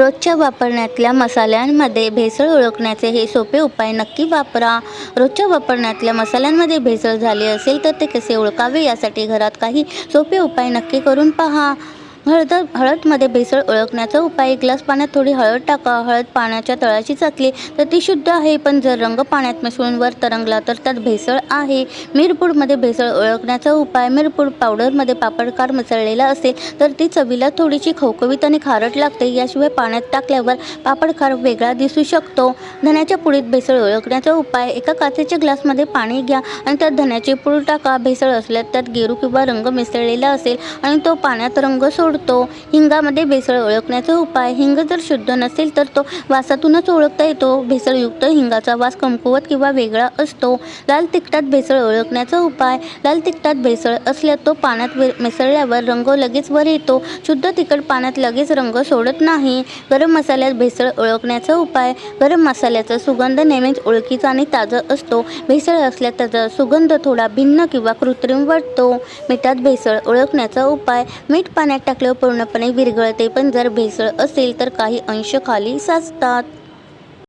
रोजच्या वापरण्यातल्या मसाल्यांमध्ये भेसळ ओळखण्याचे हे सोपे उपाय नक्की वापरा. रोजच्या वापरण्यातल्या मसाल्यांमध्ये भेसळ झाली असेल तर ते कसे ओळखावे यासाठी घरात काही सोपे उपाय नक्की करून पहा. हळद हळदमध्ये भेसळ ओळखण्याचा उपाय एक ग्लास पाण्यात थोडी हळद टाका. हळद पाण्याच्या तळाशी चाकली तर ती शुद्ध आहे पण जर रंग पाण्यात मिसळून वर तरंगला तर त्यात भेसळ आहे. मिरपूडमध्ये भेसळ ओळखण्याचा उपाय मिरपूड पावडरमध्ये पापडकार मिसळलेला असेल तर ती चवीला थोडीशी खवखवीत आणि खारट लागते. याशिवाय पाण्यात टाकल्यावर पापडकार वेगळा दिसू शकतो. धण्याच्या पुडीत भेसळ ओळखण्याचा उपाय एका काचेच्या ग्लासमध्ये पाणी घ्या आणि त्यात धण्याची पूड टाका. भेसळ असल्यास त्यात गेरू किंवा रंग मिसळलेला असेल आणि तो पाण्यात रंग सोडतो. हिंगामध्ये भेसळ ओळखण्याचा उपाय. हिंग जर शुद्ध नसेल तर तो वासातूनच ओळखता येतो. भेसळयुक्त हिंगाचा वास कमकुवत किंवा वेगळा असतो. लाल तिखटात भेसळ ओळखण्याचा उपाय. लाल तिखटात भेसळ असल्यास तो पाण्यात मिसळल्यावर रंग लगेच वर येतो. शुद्ध तिखट पाण्यात लगेच रंग सोडत नाही. गरम मसाल्यात भेसळ ओळखण्याचा उपाय. गरम मसाल्याचा सुगंध नेहमीच ओळखीचा आणि ताजा असतो. भेसळ असल्यास त्याचा सुगंध थोडा भिन्न किंवा कृत्रिम वाटतो. मिठात भेसळ ओळखण्याचा उपाय. मीठ पाण्यात टाक टाकलं पूर्णपणे विरघळते. पण जर भेसळ असेल तर काही अंश खाली साचतात.